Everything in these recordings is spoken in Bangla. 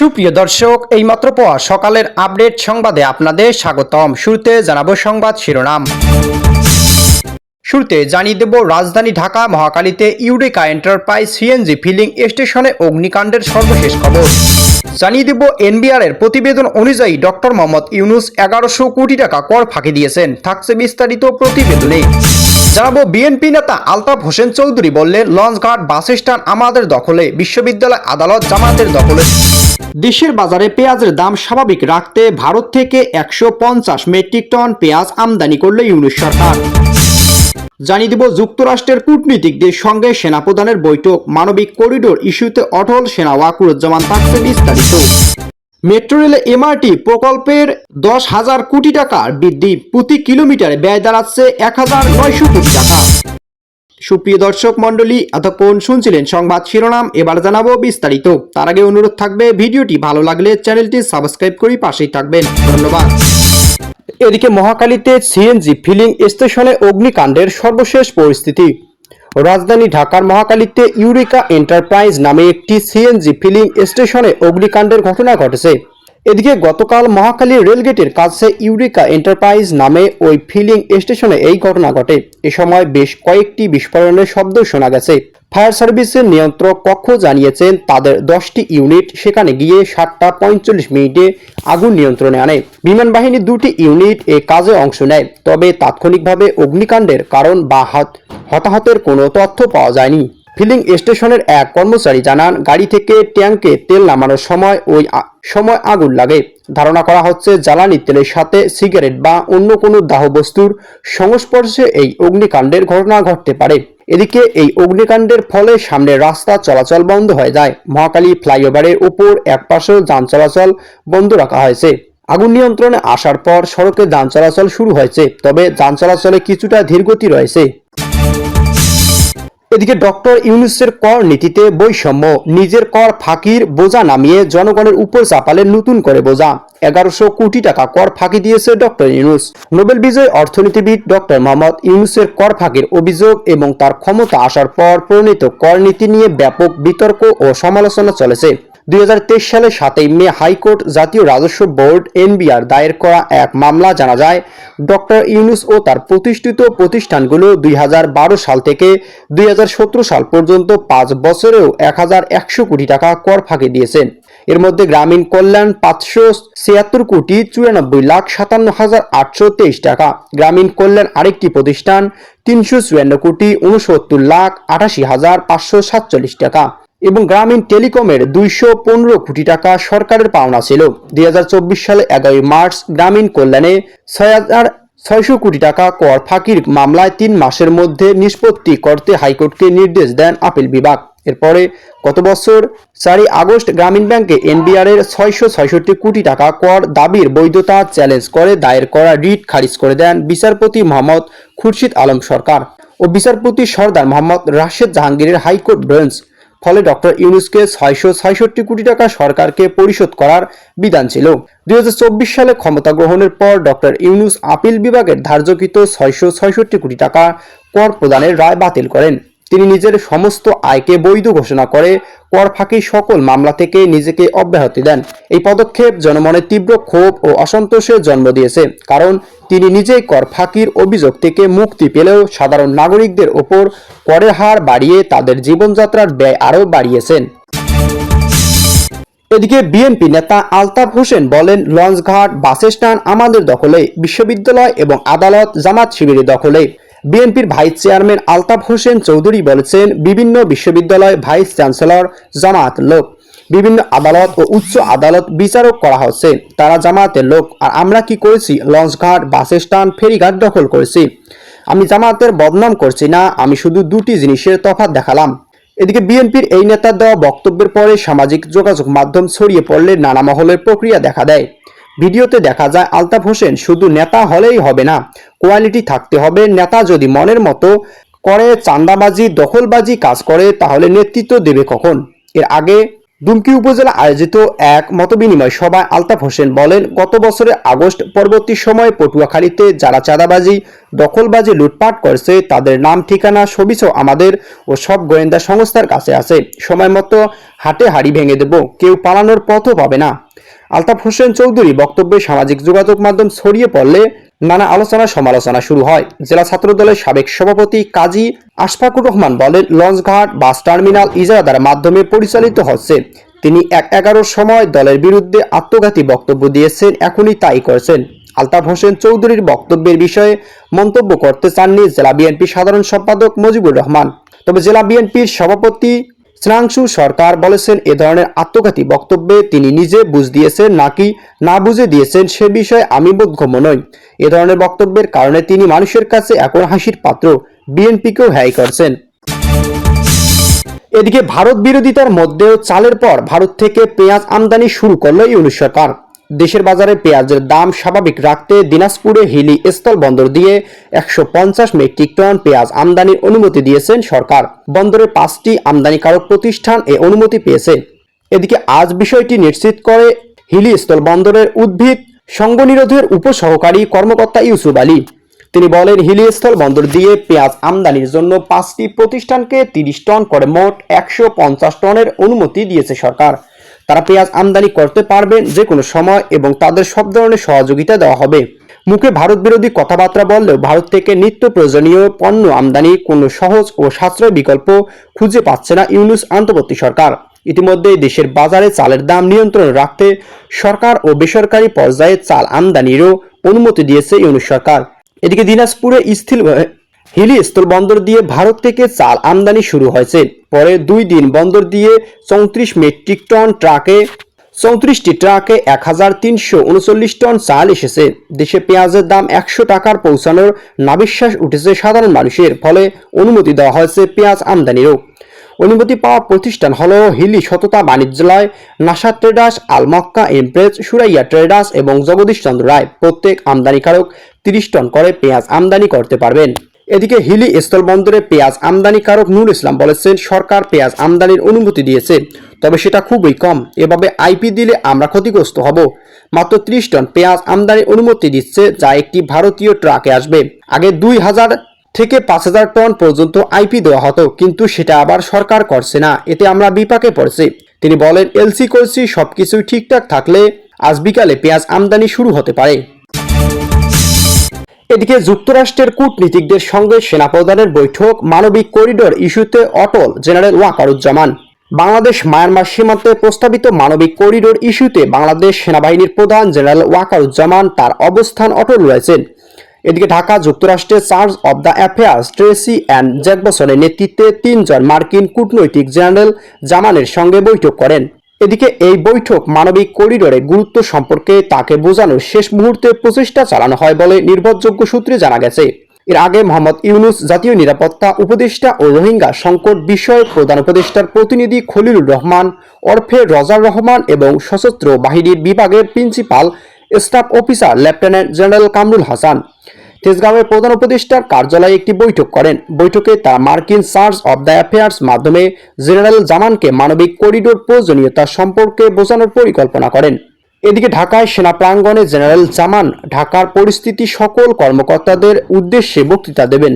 সুপ্রিয় দর্শক এইমাত্র পাওয়া সকালের আপডেট সংবাদে আপনাদের স্বাগতম। শুরুতে জানাব সংবাদ শিরোনাম। শুরুতে জানিয়ে দেব, রাজধানী Dhaka, মহাকালীতে Eureka enterprise CNG filling station অগ্নিকাণ্ডের সর্বশেষ খবর। জানিয়ে দেব, এনবিআর এর প্রতিবেদন অনুযায়ী ডক্টর মোহাম্মদ ইউনুস এগারোশো কোটি টাকা কর ফাঁকি দিয়েছেন, থাকছে বিস্তারিত প্রতিবেদনে। জানাব, বিএনপি নেতা আলতাফ হোসেন চৌধুরী বললেন লঞ্চঘাট বাস স্ট্যান্ড আমাদের দখলে, বিশ্ববিদ্যালয়, আদালত জামাতের দখলে। দেশের বাজারে পেঁয়াজের দাম স্বাভাবিক রাখতে ভারত থেকে একশো পঞ্চাশ মেট্রিক টন পেঁয়াজ আমদানি করল ইউনিশ সরকার। জানিয়ে দিব যুক্তরাষ্ট্রের কূটনীতিকদের সঙ্গে সেনাপ্রধানের বৈঠক। মানবিক করিডোর ইস্যুতে অটল সেনা ওয়াকুরুজ্জামান থাকছে বিস্তারিত। মেট্রো রেলে এমআরটি প্রকল্পের দশ হাজার কোটি টাকার বৃদ্ধি, প্রতি কিলোমিটারে ব্যয় দাঁড়াচ্ছে এক হাজার নয়শো কোটি টাকা। সুপ্রিয় দর্শক মণ্ডলী, এতক্ষণ শুনছিলেন সংবাদ শিরোনাম, এবার জানাব বিস্তারিত। তার আগে অনুরোধ থাকবে, ভিডিওটি ভালো লাগলে চ্যানেলটি সাবস্ক্রাইব করে পাশেই থাকবেন। ধন্যবাদ। এদিকে মহাকালীতে সিএনজি ফিলিং স্টেশনে অগ্নিকাণ্ডের সর্বশেষ পরিস্থিতি। রাজধানী ঢাকার মহাকালীতে ইউরিকা এন্টারপ্রাইজ নামে একটি সিএনজি ফিলিং স্টেশনে অগ্নিকাণ্ডের ঘটনা ঘটেছে। এদিকে গতকাল মহাকালী রেলগেটের কাছে ইউরিকা এন্টারপ্রাইজ নামে ওই ফিলিং স্টেশনে এই ঘটনা ঘটে। এ সময় বেশ কয়েকটি বিস্ফোরণের শব্দ শোনা গেছে। ফায়ার সার্ভিসের নিয়ন্ত্রক কক্ষ জানিয়েছেন, তাদের দশটি ইউনিট সেখানে গিয়ে সাতটা পঁয়তাল্লিশ মিনিটে আগুন নিয়ন্ত্রণে আনে। বিমান বাহিনীর দুটি ইউনিট এ কাজে অংশ নেয়, তবে তাৎক্ষণিকভাবে অগ্নিকাণ্ডের কারণ বা হাত হতাহতের কোনো তথ্য পাওয়া যায়নি। ফিলিং স্টেশনের এক কর্মচারী জানান, গাড়ি থেকে ট্যাঙ্কে তেল নামানোর সময় ওই সময় আগুন লাগে। ধারণা করা হচ্ছে জ্বালানি তেলের সাথে সিগারেট বা অন্য কোনো দাহ বস্তুর সংস্পর্শে এই অগ্নিকাণ্ডের ঘটনা ঘটতে পারে। এদিকে এই অগ্নিকাণ্ডের ফলে সামনের রাস্তা চলাচল বন্ধ হয়ে যায়। মহাকালী ফ্লাইওভারের উপর এক পাশেও যান চলাচল বন্ধ রাখা হয়েছে। আগুন নিয়ন্ত্রণে আসার পর সড়কে যান চলাচল শুরু হয়েছে, তবে যান চলাচলে কিছুটা ধীরগতি রয়েছে। এদিকে ডক্টর ইউনুসের কর নীতিতে বৈষম্য, নিজের কর ফাঁকির বোঝা নামিয়ে জনগণের উপর চাপালে নতুন করে বোঝা। এগারোশো কোটি টাকা কর ফাঁকি দিয়েছে ডক্টর ইউনুস। নোবেল বিজয়ী অর্থনীতিবিদ ডক্টর মোহাম্মদ ইউনুসের কর ফাঁকির অভিযোগ এবং তার ক্ষমতা আসার পর প্রণীত কর নীতি নিয়ে ব্যাপক বিতর্ক ও সমালোচনা চলেছে। দু হাজার তেইশ সালে সাতই মে হাইকোর্ট জাতীয় রাজস্ব বোর্ড এনবিআর দায়ের করা এক মামলা জানা যায়। ডক্টর ইউনুস ও তার প্রতিষ্ঠিত প্রতিষ্ঠানগুলো দুই হাজার বারো সাল থেকে দুই হাজার সতেরো সাল পর্যন্ত পাঁচ বছরেও এক হাজার একশো কোটি টাকা কর ফাঁকি দিয়েছেন। এর মধ্যে গ্রামীণ কল্যাণ পাঁচশো ছিয়াত্তর কোটি চুরানব্বই লাখ সাতান্ন হাজার আটশো তেইশ টাকা। গ্রামীণ কল্যাণ আরেকটি প্রতিষ্ঠান তিনশো চুয়ান্ন কোটি উনসত্তর লাখ আটাশি হাজার পাঁচশো সাতচল্লিশ টাকা। এবং গ্রামীণ টেলিকমের দুইশো পনেরো কোটি টাকা সরকারের পাওনা ছিল। দুই হাজার চব্বিশ সালে এগারোই মার্চ গ্রামীণ কল্যাণে ছয় হাজার ছয়শো কোটি টাকা কর ফাঁকির মামলায় তিন মাসের মধ্যে নিষ্পত্তি করতে হাইকোর্টকে নির্দেশ দেন আপিল বিভাগ। এরপরে গত বছর চারই আগস্ট গ্রামীণ ব্যাংকে এনবিআর এর ছয়শো ছয়ষট্টি কোটি টাকা কর দাবির বৈধতা চ্যালেঞ্জ করে দায়ের করা রিট খারিজ করে দেন বিচারপতি মোহাম্মদ খুরশিদ আলম সরকার ও বিচারপতি সর্দার মোহাম্মদ রাশেদ জাহাঙ্গীরের হাইকোর্ট বেঞ্চ। ফলে ডক্টর ইউনুসকে ছয়শো ছয়ষট্টি কোটি টাকা সরকারকে পরিশোধ করার বিধান ছিল। দুই সালে ক্ষমতা গ্রহণের পর ডক্টর ইউনুস আপিল বিভাগের ধার্যকৃত ছয়শো ছয়ষট্টি কোটি টাকা কর প্রদানের রায় বাতিল করেন। তিনি নিজের সমস্ত আয়কে বৈধ ঘোষণা করে কর ফাঁকি সকল মামলা থেকে নিজেকে অব্যাহতি দেন। এই পদক্ষেপ জনমনে তীব্র ক্ষোভ ও অসন্তোষের জন্ম দিয়েছে। কারণ তিনি নিজেই কর ফাঁকির অভিযোগ থেকে মুক্তি পেলেও সাধারণ নাগরিকদের ওপর করের হার বাড়িয়ে তাদের জীবনযাত্রার ব্যয় আরও বাড়িয়েছেন। এদিকে বিএনপি নেতা আলতাফ হোসেন বলেন, লঞ্চঘাট বাস স্ট্যান্ড আমাদের দখলে, বিশ্ববিদ্যালয় এবং আদালত, জামাত শিবিরের দখলে। বিএনপির ভাইস চেয়ারম্যান আলতাফ হোসেন চৌধুরী বলেছেন, বিভিন্ন বিশ্ববিদ্যালয় ভাইস চ্যান্সেলর জামাত লোক। বিভিন্ন আদালত ও উচ্চ আদালত বিচারক করা হচ্ছে। তারা জামাতের লোক। আর আমরা কি করেছি? লঞ্চঘাট বাস স্ট্যান্ড ফেরিঘাট দখল করেছি। আমি জামাতের বদনাম করছি না, আমি শুধু দুটি জিনিসের তফাৎ দেখালাম। এদিকে বিএনপির এই নেতার দেওয়া বক্তব্যের পরে সামাজিক যোগাযোগ মাধ্যম ছড়িয়ে পড়লে নানা মহলের প্রক্রিয়া দেখা দেয়। ভিডিওতে দেখা যায়, আলতাফ হোসেন শুধু নেতা হলেই হবে না, কোয়ালিটি থাকতে হবে, নেতা যদি মনের মতো করে চান্দাবাজি দখলবাজি কাজ করে, তাহলে নেতৃত্ব দেবে কখন? এর আগে দুমকি উপজেলা আয়োজিত এক মতবিনিময় সভায় আলতাফ হোসেন বলেন, গত বছরের আগস্ট পরবর্তী সময়ে পটুয়াখালীতে যারা চাঁদাবাজি, দখলবাজি, লুটপাট করছে, তাদের নাম, ঠিকানা ছবিসহ আমাদের ও সব গোয়েন্দা সংস্থার কাছে আছে। সময় মতো হাটে হাড়ি ভেঙে দেব, কেউ পালানোর পথও পাবে না। আলতাফ হোসেন চৌধুরী বক্তব্যে সামাজিক যোগাযোগ মাধ্যম ছড়িয়ে পড়লে নানা আলোচনা সমালোচনা শুরু হয়। জেলা ছাত্রদলের সাবেক সভাপতি কাজী আশফাকুর রহমান বলেন, লঞ্চঘাট, বাস টার্মিনাল ইজারাদার মাধ্যমে পরিচালিত হচ্ছে। তিনি এক এগারোর সময় দলের বিরুদ্ধে আত্মঘাতী বক্তব্য দিয়েছেন, এখনই তাই করেছেন। আলতাফ হোসেন চৌধুরীর বক্তব্যের বিষয়ে মন্তব্য করতে চাননি জেলা বিএনপি সাধারণ সম্পাদক মুজিবুর রহমান। তবে জেলা বিএনপির সভাপতি স্নাংশু সরকার বলেছেন এ ধরনের আত্মঘাতী বক্তব্যে তিনি নিজে বুঝ দিয়েছেন নাকি না বুঝে দিয়েছেন সে বিষয়ে আমি বোধগম্য নই। এ ধরনের বক্তব্যের কারণে তিনি মানুষের কাছে এখন হাসির পাত্র। বিএনপিকেও হ্যায় করছেন। এদিকে ভারত বিরোধিতার মধ্যেও চালের পর ভারত থেকে পেঁয়াজ আমদানি শুরু করল ইউনিশ সরকার। দেশের বাজারে পেঁয়াজের দাম স্বাভাবিক রাখতে দিনাজপুরে হিলি স্থল বন্দর দিয়ে একশো পঞ্চাশ মেট্রিক টন পেঁয়াজ আমদানির অনুমতি দিয়েছেন সরকার। বন্দরে পাঁচটি আমদানিকারক প্রতিষ্ঠান এ অনুমতি পেয়েছে। এদিকে আজ বিষয়টি নিশ্চিত করে হিলি স্থল বন্দরের উদ্ভিদ সঙ্গনিরোধের উপসহকারী কর্মকর্তা ইউসুফ আলী। তিনি বলেন হিলিস্থল বন্দর দিয়ে পেঁয়াজ আমদানির জন্য পাঁচটি প্রতিষ্ঠানকে তিরিশ টন করে মোট একশো পঞ্চাশ টনের অনুমতি দিয়েছে সরকার। তারা পেঁয়াজ আমদানি করতে পারবেন যে কোনো সময় এবং তাদের সব ধরনের সহযোগিতা দেওয়া হবে। মুখে ভারত বিরোধী কথাবার্তা বললেও ভারত থেকে নিত্য প্রয়োজনীয় পণ্য আমদানি কোনো সহজ ও সাশ্রয় বিকল্প খুঁজে পাচ্ছে না ইউনুস আন্তর্বর্তী সরকার। ইতিমধ্যে দেশের বাজারে চালের দাম নিয়ন্ত্রণে রাখতে সরকার ও বেসরকারি পর্যায়ে চাল আমদানিরও অনুমতি দিয়েছে ইউনুস সরকার। এদিকে দিনাজপুরে স্থির হিলি স্থল বন্দর দিয়ে ভারত থেকে চাল আমদানি শুরু হয়েছে। পরে দুই দিন বন্দর দিয়ে চৌত্রিশ মেট্রিক টন ট্রাকে, চৌত্রিশটি ট্রাকে এক হাজার তিনশো উনচল্লিশ টন চাল এসেছে। দেশে পেঁয়াজের দাম একশো টাকার পৌঁছানোর নাবিশ্বাস উঠেছে সাধারণ মানুষের, ফলে অনুমতি দেওয়া হয়েছে পেঁয়াজ আমদানিরও। অনুমতি পাওয়া প্রতিষ্ঠান হল হিলি সততা বাণিজ্যালয়, NASA traders Almakka empress, Suraiya traders এবং জগদীশ চন্দ্র রায়। প্রত্যেক আমদানিকারক তিরিশ টন করে পেঁয়াজ আমদানি করতে পারবেন। এদিকে হিলি স্থলবন্দরে পেঁয়াজ আমদানিকারক নুর ইসলাম বলেছেন, সরকার পেঁয়াজ আমদানির অনুমতি দিয়েছে, তবে সেটা খুবই কম। এভাবে আইপি দিলে আমরা ক্ষতিগ্রস্ত হব। মাত্র ত্রিশ টন পেঁয়াজ আমদানির অনুমতি দিচ্ছে, যা একটি ভারতীয় ট্রাকে আসবে। আগে দুই হাজার থেকে পাঁচ হাজার টন পর্যন্ত আইপি দেওয়া হতো, কিন্তু সেটা আবার সরকার করছে না। এতে আমরা বিপাকে পড়ছি। তিনি বলেন, এলসি করছি সবকিছুই ঠিকঠাক থাকলে আজ বিকালে পেঁয়াজ আমদানি শুরু হতে পারে। এদিকে যুক্তরাষ্ট্রের কূটনীতিকদের সঙ্গে সেনাপ্রধানের বৈঠক, মানবিক করিডোর ইস্যুতে অটল জেনারেল ওয়াকারুজ্জামান। বাংলাদেশ মায়ানমার সীমান্তে প্রস্তাবিত মানবিক করিডোর ইস্যুতে বাংলাদেশ সেনাবাহিনীর প্রধান জেনারেল ওয়াকারুজ্জামান তার অবস্থান অটল রয়েছেন। এদিকে ঢাকা যুক্তরাষ্ট্রের charge of the affairs Tracey Ann জ্যাকবসনের নেতৃত্বে তিনজন মার্কিন কূটনৈতিক জেনারেল জামানের সঙ্গে বৈঠক করেন। এদিকে এই বৈঠক মানবিক করিডোরে গুরুত্ব সম্পর্কে তাকে বোঝানোর শেষ মুহূর্তে প্রচেষ্টা চালানো হয় বলে নির্ভরযোগ্য সূত্রে জানা গেছে। এর আগে মোহাম্মদ ইউনুস জাতীয় নিরাপত্তা উপদেষ্টা ও রোহিঙ্গা সংকট বিষয়ক প্রধান উপদেষ্টার প্রতিনিধি খলিলুর রহমান অর্ফে রজার রহমান এবং সশস্ত্র বাহিনীর বিভাগের principal, staff officer lieutenant general Kamrul Hasan. তেজগাঁওয়ের প্রধান উপদেষ্টার কার্যালয়ে একটি বৈঠক করেন। বৈঠকে তারা মার্কিন সার্চ অব দ্য অ্যাফেয়ার্স মাধ্যমে জেনারেল জামানকে মানবিক করিডোর প্রয়োজনীয়তা সম্পর্কে বোঝানোর পরিকল্পনা করেন। এদিকে ঢাকায় সেনা প্রাঙ্গণে জেনারেল জামান ঢাকার পরিস্থিতি সকল কর্মকর্তাদের উদ্দেশ্যে বক্তৃতা দেবেন।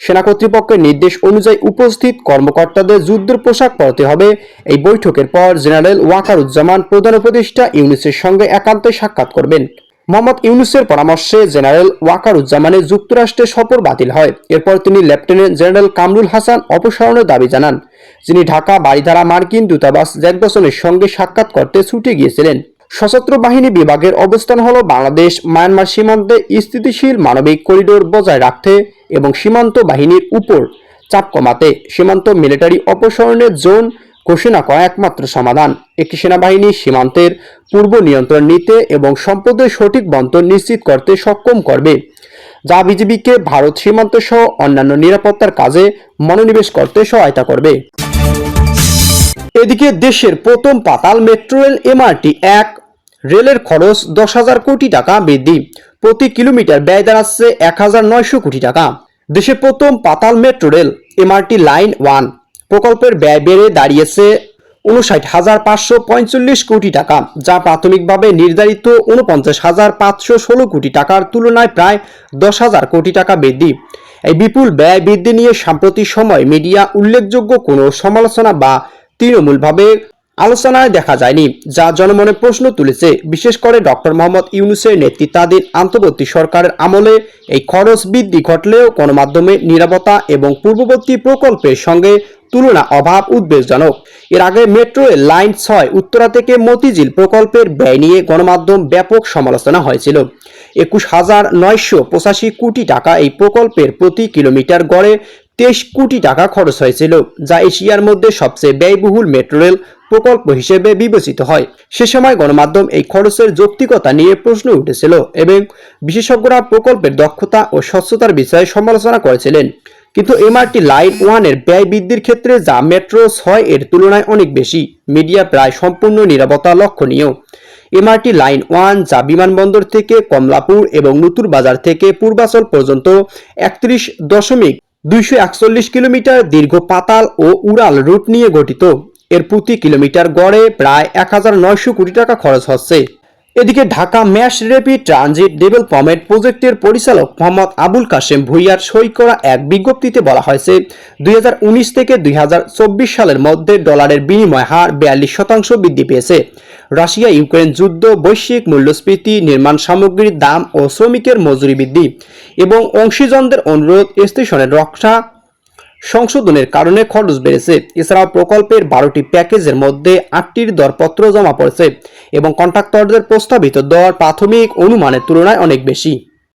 সেনা কর্তৃপক্ষের নির্দেশ অনুযায়ী উপস্থিত কর্মকর্তাদের যুদ্ধের পোশাক পরতে হবে। এই বৈঠকের পর জেনারেল ওয়াকারুজ্জামান প্রধান উপদেষ্টা ইউনিসের সঙ্গে একান্তে সাক্ষাৎ করবেন। মোহাম্মদ ইউনুসের পরামর্শে জেনারেল ওয়াকারুজ্জামানের যুক্তরাষ্ট্রে সফর বাতিল হয়। এরপর তিনি লেফটেন্যান্ট জেনারেল কামরুল হাসান অপসারণের দাবি জানান। যিনি ঢাকা বাড়িধারা মার্কিন দূতাবাস জ্যাকবসনের সঙ্গে সাক্ষাৎ করতে ছুটে গিয়েছিলেন। সশস্ত্র বাহিনী বিভাগের অবস্থান হল বাংলাদেশ, মায়ানমার সীমান্তে স্থিতিশীল মানবিক করিডোর বজায় রাখতে এবং সীমান্ত বাহিনীর উপর চাপ কমাতে। সীমান্ত মিলিটারি অপসারণের জোন ঘোষণা করা একমাত্র সমাধান। একটি সেনাবাহিনী সীমান্তের পূর্ব নিয়ন্ত্রণ নিতে এবং সম্পদের সঠিক বন্টন নিশ্চিত করতে সক্ষম করবে, যা বিজিবিকে ভারত সীমান্ত সহ অন্যান্য নিরাপত্তার কাজে মনোনিবেশ করতে সহায়তা করবে। এদিকে দেশের প্রথম পাতাল মেট্রো রেল এমআরটি এক, রেলের খরচ দশ হাজার কোটি টাকা বৃদ্ধি, প্রতি কিলোমিটার ব্যয় দাঁড়াচ্ছে এক হাজার নয়শো কোটি টাকা। দেশের প্রথম পাতাল metro rail MRT line one প্রকল্পের ব্যয় বেড়ে দাঁড়িয়েছে উনষাট হাজার পাঁচশো পঁয়তাল্লিশ কোটি টাকা, যা প্রাথমিকভাবে নির্ধারিত উনপঞ্চাশ হাজার পাঁচশো ষোলো কোটি টাকার তুলনায় প্রায় দশ হাজার কোটি টাকা বৃদ্ধি। এই বিপুল ব্যয় বৃদ্ধি নিয়ে সাম্প্রতিক সময় মিডিয়া উল্লেখযোগ্য কোনো সমালোচনা বা তৃণমূলভাবে আলোচনায় দেখা যায়নি, যা জনমনে প্রশ্ন তুলেছে। বিশেষ করে ডক্টর মোহাম্মদ ইউনুসের নেতৃত্বাধীন আন্তর্বর্তী সরকারের আমলে এই খরচ বৃদ্ধি ঘটলেও গণমাধ্যমে নিরাপত্তা এবং পূর্ববর্তী প্রকল্পের সঙ্গে তুলনা অভাব উদ্বেগজনক। এর আগে মেট্রো লাইন ছয় উত্তরা থেকে মতিঝিল প্রকল্পের ব্যয় নিয়ে গণমাধ্যম ব্যাপক সমালোচনা হয়েছিল। একুশ হাজার নয়শো পঁচাশি কোটি টাকা এই প্রকল্পের প্রতি কিলোমিটার গড়ে তেইশ কোটি টাকা খরচ হয়েছিল, যা এশিয়ার মধ্যে সবচেয়ে ব্যয়বহুল মেট্রো রেল প্রকল্প হিসেবে বিবেচিত হয়। সে সময় গণমাধ্যম এই খরচের যৌক্তিকতা নিয়ে প্রশ্ন উঠেছিল এবং বিশেষজ্ঞরা প্রকল্পের দক্ষতা ও স্বচ্ছতার বিষয়ে সমালোচনা করেছিলেন। কিন্তু এমআরটি লাইন ওয়ানের ব্যয় বৃদ্ধির ক্ষেত্রে যা মেট্রো ছয় এর তুলনায় অনেক বেশি মিডিয়া প্রায় সম্পূর্ণ নিরাপত্তা লক্ষণীয়। এমআরটি লাইন ওয়ান যা বিমানবন্দর থেকে কমলাপুর এবং নতুন বাজার থেকে পূর্বাচল পর্যন্ত একত্রিশ দশমিক দুইশো একচল্লিশ কিলোমিটার দীর্ঘ পাতাল ও উড়াল রুট নিয়ে গঠিত। এর প্রতি কিলোমিটার গড়ে প্রায় এক হাজার নয়শো কোটি টাকা খরচ হচ্ছে। এদিকে Dhaka mass rapid transit development প্রজেক্টের পরিচালক মোহাম্মদ আবুল কাশেম ভুইয়ার সই করা এক বিজ্ঞপ্তিতে বলা হয়েছে, দুই হাজার উনিশ থেকে দুই হাজার চব্বিশ সালের মধ্যে ডলারের বিনিময় হার বিয়াল্লিশ শতাংশ বৃদ্ধি পেয়েছে। রাশিয়া ইউক্রেন যুদ্ধ, বৈশ্বিক মূল্যস্ফীতি, নির্মাণ সামগ্রীর দাম ও শ্রমিকের মজুরি বৃদ্ধি এবং অংশীজনদের অনুরোধ, স্টেশনের রক্ষা সংশোধনের কারণে খরচ বেড়েছে। এছাড়াও প্রকল্পের বারোটি প্যাকেজের মধ্যে আটটির দরপত্র জমা পড়েছে এবং কন্ট্রাক্টরদের প্রস্তাবিত দর প্রাথমিক অনুমানের তুলনায় অনেক বেশি।